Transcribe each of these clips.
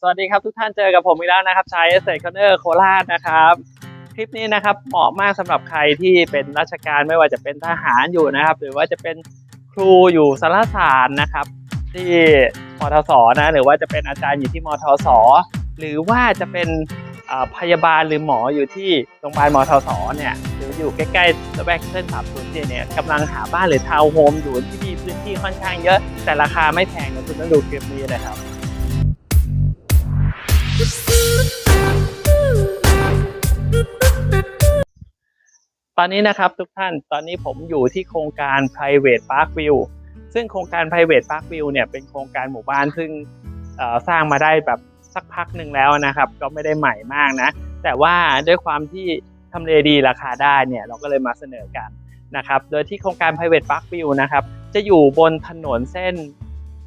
สวัสดีครับทุกท่านเจอกับผมอีกแล้วนะครับชายเอเซคอนเนอร์โคราชนะครับ คลิปนี้นะครับเหมาะมากสำหรับใครที่เป็นราชการไม่ว่าจะเป็นทหารอยู่นะครับ หรือว่าจะเป็นครูอยู่สารศาสตร์นะครับ ที่มทศนะหรือว่าจะเป็นอาจารย์อยู่ที่มทศหรือว่าจะเป็นอ่าพยาบาลหรือหมออยู่ที่โรงพยาบาลมทศเนี่ยหรืออยู่ใกล้ๆระแวกเส้นสามศูนย์เนี่ยกำลังหาบ้านหรือทาวน์โฮมอยู่ที่มีพื้นที่ค่อนข้างเยอะ แต่ราคาไม่แพงนะคุณต้องดูคลิปนี้นะครับ ตอนนี้นะครับทุกท่าน ตอนนี้ผมอยู่ที่โครงการ private park view ซึ่งโครงการ private park view เนี่ยเป็นโครงการหมู่บ้านซึ่งสร้างมาได้แบบสักพักหนึ่งแล้วนะครับ ก็ไม่ได้ใหม่มากนะ แต่ว่าด้วยความที่ทำเลดีราคาได้เนี่ยเราก็เลยมาเสนอกันนะครับ โดยที่โครงการ private park view นะครับ จะอยู่บนถนนเส้น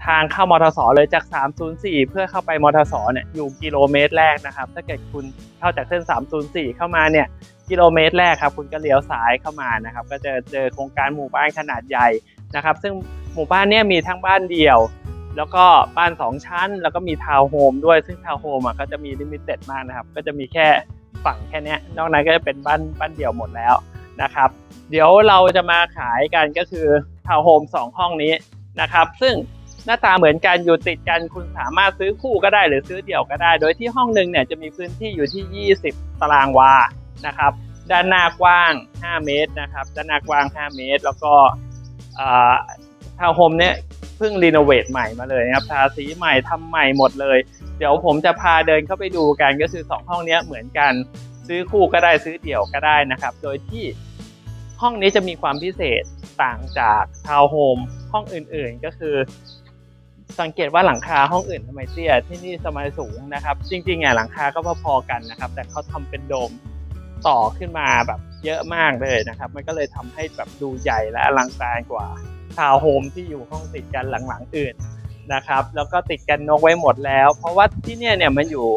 ทางเข้ามอทสเลยจาก 304 เพื่อเข้าไปมอทสเนี่ยอยู่กิโลเมตรแรกนะครับ ถ้าเกิดคุณเข้าจากเส้น 304 เข้ามาเนี่ยกิโลเมตรแรกครับคุณก็เลี้ยวซ้ายเข้ามานะครับ ก็จะเจอโครงการหมู่บ้านขนาดใหญ่นะครับ ซึ่งหมู่บ้านเนี้มีทั้งบ้านเดี่ยว แล้วก็บ้านสองชั้น แล้วก็มีทาวน์โฮมด้วยซึ่งทาวน์โฮมอะก็จะมีลิมิเต็ดมากนะครับ ก็จะมีแค่ฝั่งแค่นี้นอกนั้นก็จะเป็นบ้านบ้านเดี่ยวหมดแล้วนะครับ เดี๋ยวเราจะมาขายกันก็คือทาวน์โฮมสองห้องนี้นะครับ ซึ่ง หน้าตาเหมือนกันอยู่ติดกันคุณสามารถซื้อคู่ก็ได้หรือซื้อเดี่ยวก็ได้ โดยที่ห้องหนึ่งเนี่ยจะมีพื้นที่อยู่ที่ 20 ตารางวานะครับ ด้านหน้ากว้าง 5 เมตรนะครับ ด้านหน้ากว้าง 5 เมตร แล้วก็ทาวน์โฮมเนี่ยเพิ่งรีโนเวทใหม่มาเลยนะครับทาสีใหม่ทำใหม่หมดเลย เดี๋ยวผมจะพาเดินเข้าไปดูกันก็คือ 2 ห้องนี้เหมือนกันซื้อคู่ก็ได้ซื้อเดี่ยวก็ได้นะครับ โดยที่ห้องนี้จะมีความพิเศษต่างจากทาวน์โฮมห้องอื่นๆ ก็คือ สังเกตว่าหลังคาห้องอื่นทำไมเตี้ยที่นี่สมัยสูงนะครับ จริงๆอะหลังคาก็พอๆกันนะครับ แต่เขาทำเป็นโดมต่อขึ้นมาแบบเยอะมากเลยนะครับ มันก็เลยทำให้แบบดูใหญ่และอลังการกว่าทาวน์โฮมที่อยู่ห้องติดกันหลังๆอื่นนะครับ แล้วก็ติดกันนกไว้หมดแล้ว เพราะว่าที่เนี่ยเนี่ยมันอยู่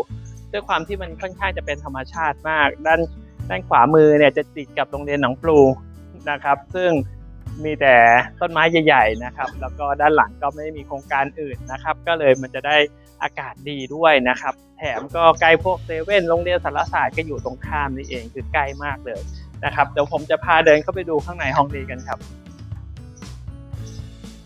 ด้วยความที่มันค่อนข้างจะเป็นธรรมชาติมาก ด้านด้านขวามือเนี่ยจะติดกับโรงเรียนหนองปลูนะครับ ซึ่ง มีแต่ต้นไม้ใหญ่ ๆนะครับ แล้วก็ด้านหลังก็ไม่มีโครงการอื่นนะครับ ก็เลยมันจะได้อากาศดีด้วยนะครับ แถมก็ใกล้พวกเซเว่นโรงเรียนสารศาสตร์ก็อยู่ตรงข้ามนี่เองคือใกล้มากเลยนะครับเดี๋ยวผมจะพาเดินเข้าไปดูข้างในห้องนี้กันครับ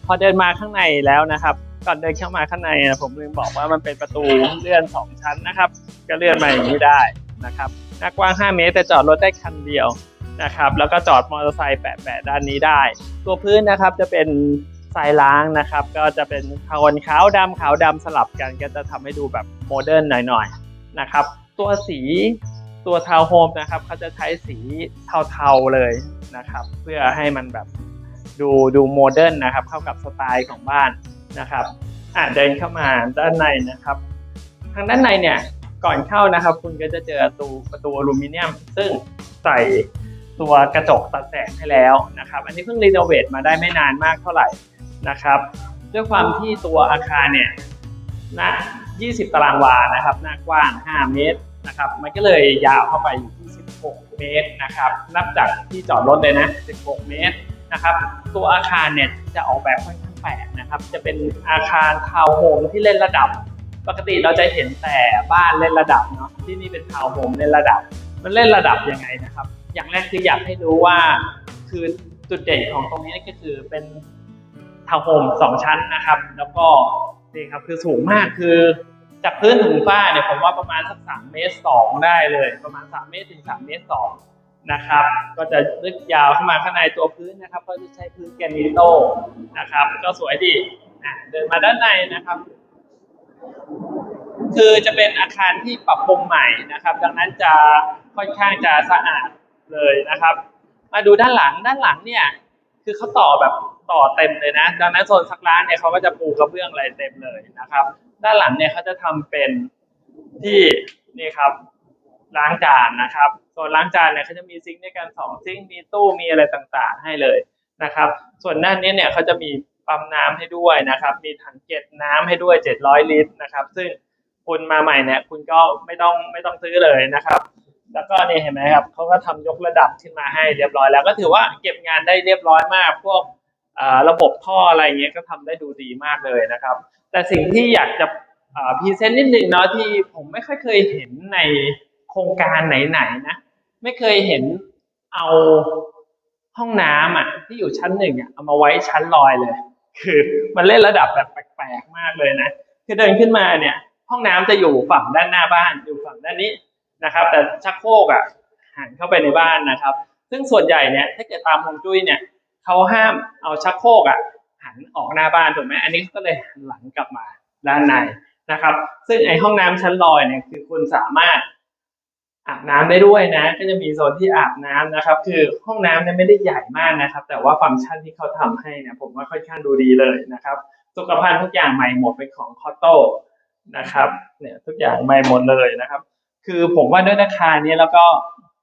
พอเดินมาข้างในแล้วนะครับก่อนเดินเข้ามาข้างในนะผมลืมบอกว่ามันเป็นประตูเลื่อนสองชั้นนะครับ ก็เลื่อนมาอย่างนี้ได้นะครับหน้ากว้าง 5 เมตรแต่จอดรถได้คันเดียว นะครับ แล้วก็จอดมอเตอร์ไซค์แปะๆด้านนี้ได้ ตัวพื้นนะครับจะเป็นทรายล้างนะครับ ก็จะเป็นโทนขาวดำขาวดำสลับกัน ก็จะทำให้ดูแบบโมเดิร์นหน่อยๆนะครับ ตัวสีตัวทาวน์โฮมนะครับเขาจะใช้สีเทาๆเลยนะครับ เพื่อให้มันแบบดูดูโมเดิร์นนะครับ เข้ากับสไตล์ของบ้านนะครับอ่าเดินเข้ามาด้านในนะครับ ทางด้านในเนี่ยก่อนเข้านะครับ คุณก็จะเจอประตูประตูอลูมิเนียม ซึ่งใส่ ตัวกระจกตัดแสงให้แล้วนะครับ อันนี้เพิ่งรีโนเวทมาได้ไม่นานมากเท่าไหร่นะครับ ด้วยความที่ตัวอาคารเนี่ยหน้า20 ตารางวานะครับหน้ากว้าง 5 เมตรนะครับ มันก็เลยยาวเข้าไปอยู่ที่ 16 เมตรนะครับ นับจากที่จอดรถเลยนะ 16 เมตรนะครับ ตัวอาคารเนี่ยจะออกแบบค่อนข้างแปลกนะครับ จะเป็นอาคารทาวน์โฮมที่เล่นระดับ ปกติเราจะเห็นแต่บ้านเล่นระดับเนาะ ที่นี่เป็นทาวน์โฮมเล่นระดับ มันเล่นระดับยังไงนะครับ อย่างแรกคืออยากให้รู้ว่า คือจุดเด่นของตรงนี้ก็คือเป็นทาวน์โฮมสองชั้นนะครับ แล้วก็นี่ครับคือสูงมากคือจากพื้นถึงฝ้าเนี่ยผมว่าประมาณสักสามเมตรสองได้เลย ประมาณสามเมตรถึงสามเมตรสองนะครับ ก็จะลึกยาวเข้ามาข้างในตัวพื้นนะครับ ก็จะใช้พื้นแกรนิโตนะครับ ก็สวยดีเดินมาด้านในนะครับ คือจะเป็นอาคารที่ปรับปรุงใหม่นะครับ ดังนั้นจะค่อนข้างจะสะอาด เลยนะครับ มาดูด้านหลังด้านหลังเนี่ย คือเขาต่อแบบต่อเต็มเลยนะดังนั้นโซนซักล้างเนี่ยเขาก็จะปูกระเบื้องอะไรเต็มเลยนะครับ ด้านหลังเนี่ยเขาจะทำเป็นที่นี่ครับล้างจานนะครับโซนล้างจานเนี่ยเขาจะมีซิงค์ด้วยกันสองซิงค์มีตู้มีอะไรต่างๆ ให้เลยนะครับ ส่วนด้านนี้เนี่ยเขาจะมีปั๊มน้ำให้ด้วยนะครับ มีถังเก็บน้ำให้ด้วย 700 ลิตรนะครับ ซึ่งคุณมาใหม่เนี่ยคุณก็ไม่ต้องไม่ต้องซื้อเลยนะครับ แล้วก็นี่เห็นไหมครับเขาก็ทำยกระดับขึ้นมาให้เรียบร้อยแล้ว ก็ถือว่าเก็บงานได้เรียบร้อยมาก พวกระบบท่ออะไรเงี้ยก็ทำได้ดูดีมากเลยนะครับ แต่สิ่งที่อยากจะพรีเซนต์นิดนึงเนาะที่ผมไม่ค่อยเคยเห็นในโครงการไหนๆนะไม่เคยเห็นเอาห้องน้ำอะที่อยู่ชั้นหนึ่งอะเอามาไว้ชั้นลอยเลย คือมันเล่นระดับแบบแปลกๆมากเลยนะคือเดินขึ้นมาเนี่ย ห้องน้ำจะอยู่ฝั่งด้านหน้าบ้านอยู่ฝั่งด้านนี้ นะครับ แต่ชักโครกอะหันเข้าไปในบ้านนะครับ ซึ่งส่วนใหญ่เนี่ยถ้าเกิดตามฮวงจุ้ยเนี่ยเขาห้ามเอาชักโครกอะหันออกหน้าบ้านถูกไหมอันนี้ก็เลยหันหลังกลับมาด้านในนะครับ ซึ่งไอห้องน้ำชั้นลอยเนี่ยคือคุณสามารถอาบน้ำได้ด้วยนะ ก็จะมีโซนที่อาบน้ำนะครับ คือห้องน้ำเนี่ยไม่ได้ใหญ่มากนะครับ แต่ว่าฟังก์ชันที่เขาทำให้เนี่ยผมว่าค่อนข้างดูดีเลยนะครับสุขภัณฑ์ทุกอย่างใหม่หมดเป็นของคอโต้นะครับ เนี่ยทุกอย่างใหม่หมดเลยนะครับ คือผมว่าด้วยราคานี้แล้วก็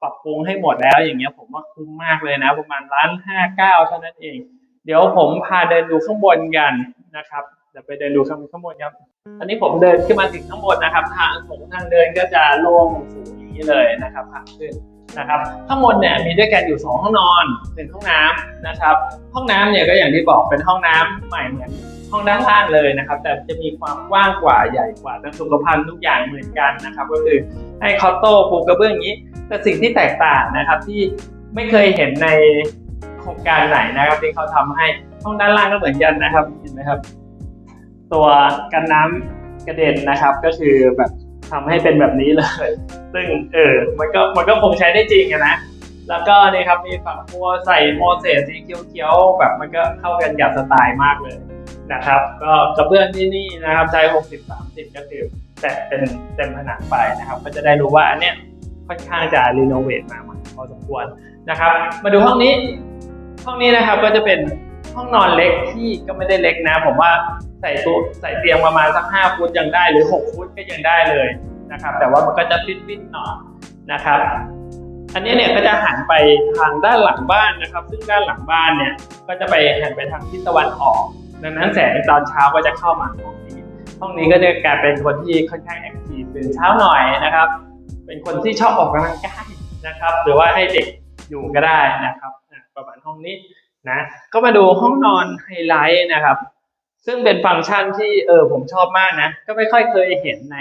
ปรับปรุงให้หมดแล้วอย่างเงี้ย ผมว่าคุ้มมากเลยนะ ประมาณล้านห้าเก้าเท่านั้นเอง เดี๋ยวผมพาเดินดูข้างบนกันนะครับเดี๋ยวไปเดินดูข้างข้างบนครับตอนนี้ผมเดินขึ้นมาถึงข้างบนนะครับ ทางของทางเดินก็จะโล่งสูงอย่างนี้เลยนะครับทางขึ้นนะครับข้างบนเนี่ยมีด้วยกันอยู่สองห้องนอนหนึ่งห้องน้ำนะครับ ห้องน้ำเนี่ยก็อย่างที่บอกเป็นห้องน้ำใหม่เหมือน ห้องด้านล่างเลยนะครับ แต่จะมีความกว้างกว่าใหญ่กว่าทั้งสุขภัณฑ์ทุกอย่างเหมือนกันนะครับ ก็คือให้คอตโต้ปูกระเบื้องอย่างนี้ แต่สิ่งที่แตกต่างนะครับที่ไม่เคยเห็นในโครงการไหนนะครับที่เขาทำให้ห้องด้านล่างก็เหมือนกันนะครับเห็นไหมครับ ตัวกันน้ำกระเด็นนะครับก็คือแบบทำให้เป็นแบบนี้เลย ซึ่งเออมันก็มันก็คงใช้ได้จริงนะแล้วก็นี่ครับมีฝักบัวใส่โมเสสสีเขียวๆแบบมันก็เข้ากันกับสไตล์มากเลย นะครับ ก็กระเบื้องที่นี่นะครับใช้ 60 30 ก็คือแตะเป็นเต็มผนังไปนะครับ ก็จะได้รู้ว่าอันเนี้ยค่อนข้างจะรีโนเวทมาใหม่พอสมควรนะครับ มาดูห้องนี้ ห้องนี้นะครับก็จะเป็นห้องนอนเล็กที่ก็ไม่ได้เล็กนะ ผมว่าใส่ตัวใส่เตียงประมาณสักห้าฟุตยังได้หรือหกฟุตก็ยังได้เลยนะครับ แต่ว่ามันก็จะฟิตๆหน่อยนะครับ อันนี้เนี่ยก็จะหันไปทางด้านหลังบ้านนะครับ ซึ่งด้านหลังบ้านเนี่ยก็จะไปหันไปทางทิศตะวันออก ดังนั้นแสงตอนเช้าก็จะเข้ามาห้องนี้ห้องนี้ก็จะกลายเป็นคนที่ค่อนข้างแอคทีฟตื่นเช้าหน่อยนะครับ เป็นคนที่ชอบออกกำลังกายนะครับ หรือว่าให้เด็กอยู่ก็ได้นะครับประมาณห้องนี้นะก็มาดูห้องนอนไฮไลท์นะครับ ซึ่งเป็นฟังก์ชันที่เออผมชอบมากนะ ก็ไม่ค่อยเคยเห็นใน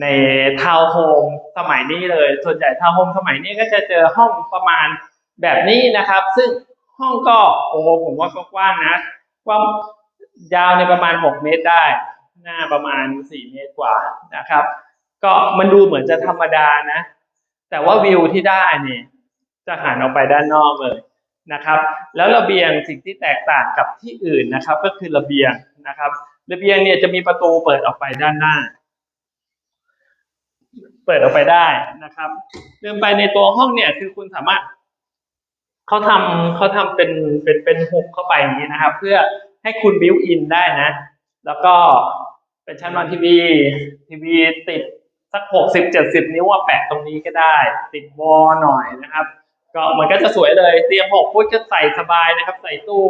ในทาวน์โฮมสมัยนี้เลย ส่วนใหญ่ทาวน์โฮมสมัยนี้ก็จะเจอห้องประมาณแบบนี้นะครับ ซึ่งห้องก็โอ้ผมว่าก็กว้างนะ กว้างยาวในประมาณ 6 เมตรได้ หน้าประมาณ 4 เมตรกว่านะครับ ก็มันดูเหมือนจะธรรมดานะ แต่ว่าวิวที่ได้เนี่ยจะหันออกไปด้านนอกเลยนะครับ แล้วระเบียงสิ่งที่แตกต่างกับที่อื่นนะครับ ก็คือระเบียงนะครับระเบียงเนี่ยจะมีประตูเปิดออกไปด้านหน้า เปิดออกไปได้นะครับเดินไปในตัวห้องเนี่ยคือคุณสามารถ เขาทำเขาทำเป็นเป็นเป็นหุบเข้าไปอย่างนี้นะครับ เพื่อให้คุณบิวอินได้นะ แล้วก็เป็นชั้นวางทีวีทีวีติดสักหกสิบเจ็ดสิบนิ้วอะแปะตรงนี้ก็ได้ ติดวอลหน่อยนะครับ ก็มันก็จะสวยเลยเตรียงหกฟุตก็ใส่สบายนะครับ ใส่ตู้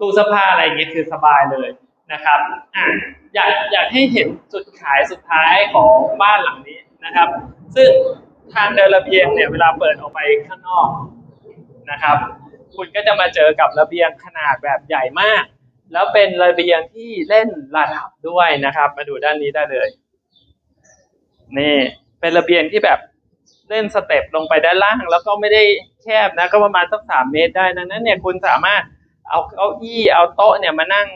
ตู้เสื้อผ้าอะไรอย่างเงี้ยคือสบายเลยนะครับอะอยากอยากให้เห็นจุดขายสุดท้ายของบ้านหลังนี้นะครับ ซึ่งทางเดินระเบียงเนี่ยเวลาเปิดออกไปข้างนอก นะครับ คุณก็จะมาเจอกับระเบียงขนาดแบบใหญ่มาก แล้วเป็นระเบียงที่เล่นระดับด้วยนะครับ มาดูด้านนี้ได้เลย นี่เป็นระเบียงที่แบบเล่นสเต็ปลงไปด้านล่าง แล้วก็ไม่ได้แคบนะ ก็ประมาณสักสามเมตรได้ดังนั้นเนี่ยคุณสามารถเอาเก้าอี้เอาโต๊ะเนี่ยมานั่ง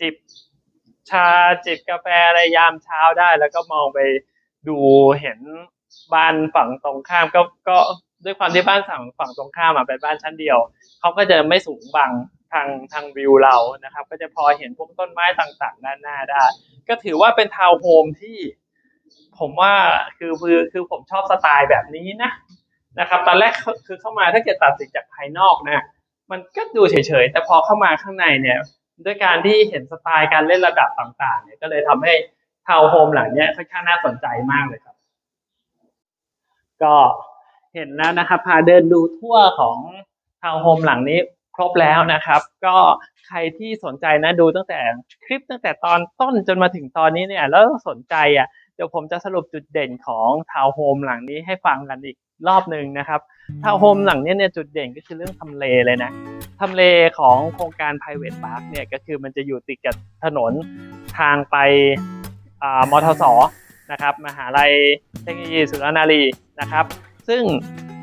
จิบชาจิบกาแฟอะไรยามเช้าได้ แล้วก็มองไปดูเห็นบ้านฝั่งตรงข้ามก็ก็ ด้วยความที่บ้านฝั่งฝั่งตรงข้ามอะเป็นบ้านชั้นเดียวเขาก็จะไม่สูงบังทางทางวิวเรานะครับ ก็จะพอเห็นพวกต้นไม้ต่างๆด้านหน้าได้ ก็ถือว่าเป็นทาวน์โฮมที่ผมว่าคือคือคือผมชอบสไตล์แบบนี้นะนะครับ ตอนแรกคือเข้ามาถ้าเกิดตัดสินจากภายนอกนะ มันก็ดูเฉยๆ แต่พอเข้ามาข้างในเนี่ย ด้วยการที่เห็นสไตล์การเล่นระดับต่างๆ เนี่ยก็เลยทำให้ทาวน์โฮมหลังเนี้ยค่อนข้างน่าสนใจมากเลยครับ ก็ เห็นแล้วนะครับ พาเดินดูทั่วของทาวน์โฮมหลังนี้ครบแล้วนะครับ ก็ใครที่สนใจนะดูตั้งแต่คลิปตั้งแต่ตอนต้นจนมาถึงตอนนี้เนี่ย แล้วสนใจอะเดี๋ยวผมจะสรุปจุดเด่นของทาวน์โฮมหลังนี้ให้ฟังกันอีกรอบหนึ่งนะครับทาวน์โฮมหลังเนี้ยเนี่ยจุดเด่นก็คือเรื่องทำเลเลยนะทำเลของโครงการ private park เนี่ยก็คือมันจะอยู่ติดกับถนนทางไปอ่ามทสนะครับ มหาลัยเทคโนโลยีสุรนารีนะครับ ซึ่ง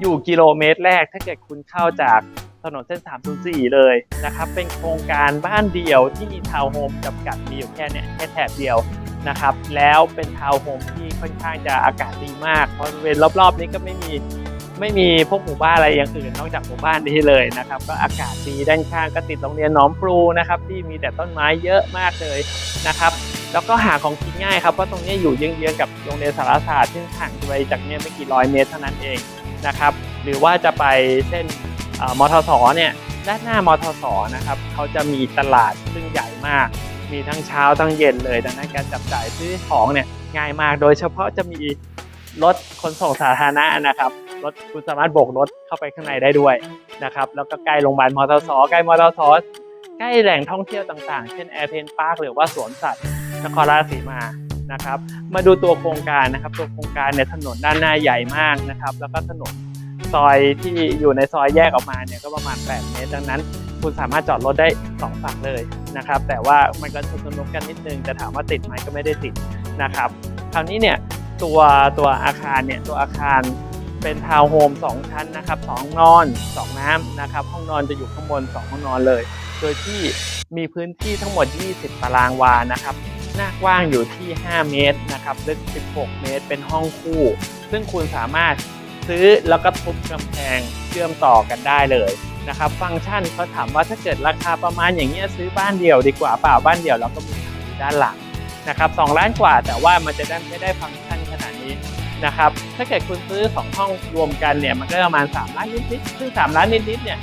อยู่กิโลเมตรแรกถ้าเกิดคุณเข้าจากถนนเส้น 304 เลยนะครับ เป็นโครงการบ้านเดียวที่มีทาวน์โฮมจำกัดมีอยู่แค่เนี้ยแค่แถบเดียวนะครับ แล้วเป็นทาวน์โฮมที่ค่อนข้างจะอากาศดีมาก เพราะบริเวณรอบๆนี้ก็ไม่มี ไม่มีพวกหมู่บ้านอะไรอย่างอื่นนอกจากหมู่บ้านนี้เลยนะครับ ก็อากาศดีด้านข้างก็ติดโรงเรียนหนอมปรูนะครับ ที่มีแต่ต้นไม้เยอะมากเลยนะครับ แล้วก็หาของกินง่ายครับเพราะตรงนี้อยู่เยื้องๆกับโรงเรียนสารศาสตร์ซึ่งห่างไปจากเนี้ไม่กี่ร้อยเมตรเท่านั้นเองนะครับ หรือว่าจะไปเส้นมทสเนี่ยด้านหน้ามทสนะครับเขาจะมีตลาดซึ่งใหญ่มาก มีทั้งเช้าทั้งเย็นเลยดังนั้นการจับจ่ายซื้อของเนี่ยง่ายมากโดยเฉพาะจะมีรถขนส่งสาธารณะนะครับ รถคุณสามารถโบกรถเข้าไปข้างในได้ด้วยนะครับ แล้วก็ใกล้โรงพยาบาลมทสอใกล้มทสอใกล้แหล่งท่องเที่ยวต่างๆ เช่นแอร์เพนพาร์คหรือว่าสวนสัตว์นครราชสีมานะครับ มาดูตัวโครงการนะครับ ตัวโครงการเนี่ยถนนด้านหน้าใหญ่มากนะครับ แล้วก็ถนนซอยที่อยู่ในซอยแยกออกมาเนี่ยก็ประมาณ 8 เมตร ดังนั้น คุณสามารถจอดรถได้สองฝั่งเลยนะครับ แต่ว่ามันก็ชุนนุกันนิดนึงจะถามว่าติดไหมก็ไม่ได้ติดนะครับ คราวนี้เนี่ยตัวตัวอาคารเนี่ยตัวอาคาร เป็นทาวน์โฮมสองชั้นนะครับสองนอนสองน้ำนะครับ ห้องนอนจะอยู่ข้างบนสองห้องนอนเลย โดยที่มีพื้นที่ทั้งหมด 20 ตารางวานะครับหน้ากว้างอยู่ที่ 5 เมตรนะครับลึก 16 เมตร เป็นห้องคู่ ซึ่งคุณสามารถซื้อแล้วก็ทุบกำแพงเชื่อมต่อกันได้เลยนะครับ ฟังก์ชันเขาถามว่าถ้าเกิดราคาประมาณอย่างเงี้ยซื้อบ้านเดี่ยวดีกว่าเปล่าบ้านเดี่ยวเราก็มีอยู่ด้านหลังนะครับ2ล้านกว่าแต่ว่ามันจะได้ไม่ได้ฟังก์ชัน นะครับ ถ้าเกิดคุณซื้อ 2 ห้องรวมกันเนี่ย มันก็ประมาณ 3 ล้านนิดๆ ซึ่ง 3 ล้านนิดๆ เนี่ย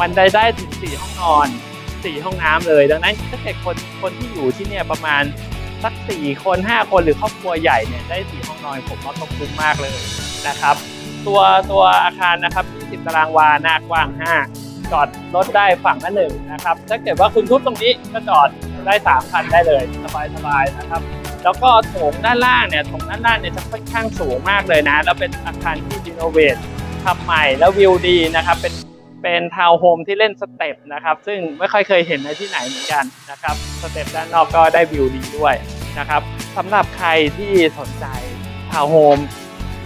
มันได้ได้ถึง 4 ห้องนอน 4 ห้องน้ำเลย ดังนั้นถ้าเกิดคนคนที่อยู่ที่เนี่ยประมาณสัก 4 คน 5 คนหรือครอบครัวใหญ่เนี่ยได้ 4 ห้องนอนผมว่าก็คุ้มมากเลยนะครับ ตัวตัวอาคารนะครับ 20 ตารางวาหน้ากว้าง 5 จอดรถได้ฝั่งละหนึ่งนะครับ ถ้าเกิดว่าคุณทุบตรงนี้ก็จอดได้3คันได้เลยสบายๆนะครับ แล้วก็โถงด้านล่างเนี่ยโถงด้านล่างเนี่ยจะค่อนข้างสูงมากเลยนะ แล้วเป็นอาคารที่รีโนเวททำใหม่แล้ววิวดีนะครับ เป็นเป็นทาวน์โฮมที่เล่นสเต็ปนะครับ ซึ่งไม่ค่อยเคยเห็นในที่ไหนเหมือนกันนะครับ สเต็ปด้านนอกก็ได้วิวดีด้วยนะครับสำหรับใครที่สนใจทาวน์โฮม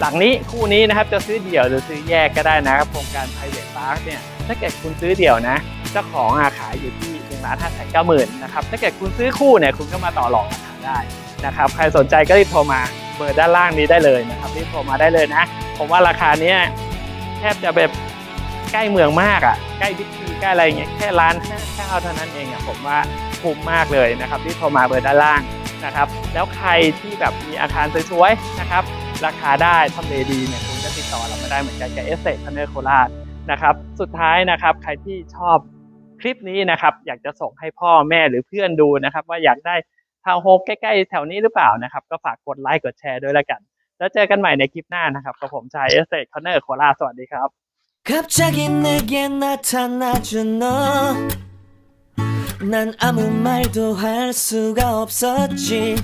หลังนี้คู่นี้นะครับจะซื้อเดี่ยวหรือซื้อแยกก็ได้นะครับโครงการ private park เนี่ยถ้าเกิดคุณซื้อเดี่ยวนะเจ้าของอาขายอยู่ที่หนึ่งล้านห้าแสนเก้าหมื่นนะครับถ้าเกิดคุณซื้อคู่เนี่ยคุณก็มาต่อรองราคาได้ นะครับใครสนใจก็รีบโทรมาเบอร์ด้านล่างนี้ได้เลยนะครับรีบโทรมาได้เลยนะ ผมว่าราคาเนี้ยแทบจะแบบใกล้เมืองมากอะใกล้บิ๊กซีใกล้อะไรเงี้ยแค่ร้านห้าเก้าเท่านั้นเองอะผมว่าคุ้มมากเลยนะครับรีบโทรมาเบอร์ด้านล่างนะครับแล้วใครที่แบบมีอาคารสวยๆนะครับราคาได้ทำเลดีเนี่ยคุณก็ติดต่อเรามาได้เหมือนกันกับเอสเซทพันเนอร์โคราชนะครับสุดท้ายนะครับใครที่ชอบคลิปนี้นะครับอยากจะส่งให้พ่อแม่หรือเพื่อนดูนะครับ ว่าอยากได้ ทาวน์โฮมใกล้ๆแถวนี้หรือเปล่านะครับ ก็ฝากกดไลค์กดแชร์ด้วยละกัน แล้วเจอกันใหม่ในคลิปหน้านะครับกับผมชายเอสเซคอนเนอร์โคราชสวัสดีครับ 갑자기 내게 나타나준 너 난 아무 말도 할 수가 없었지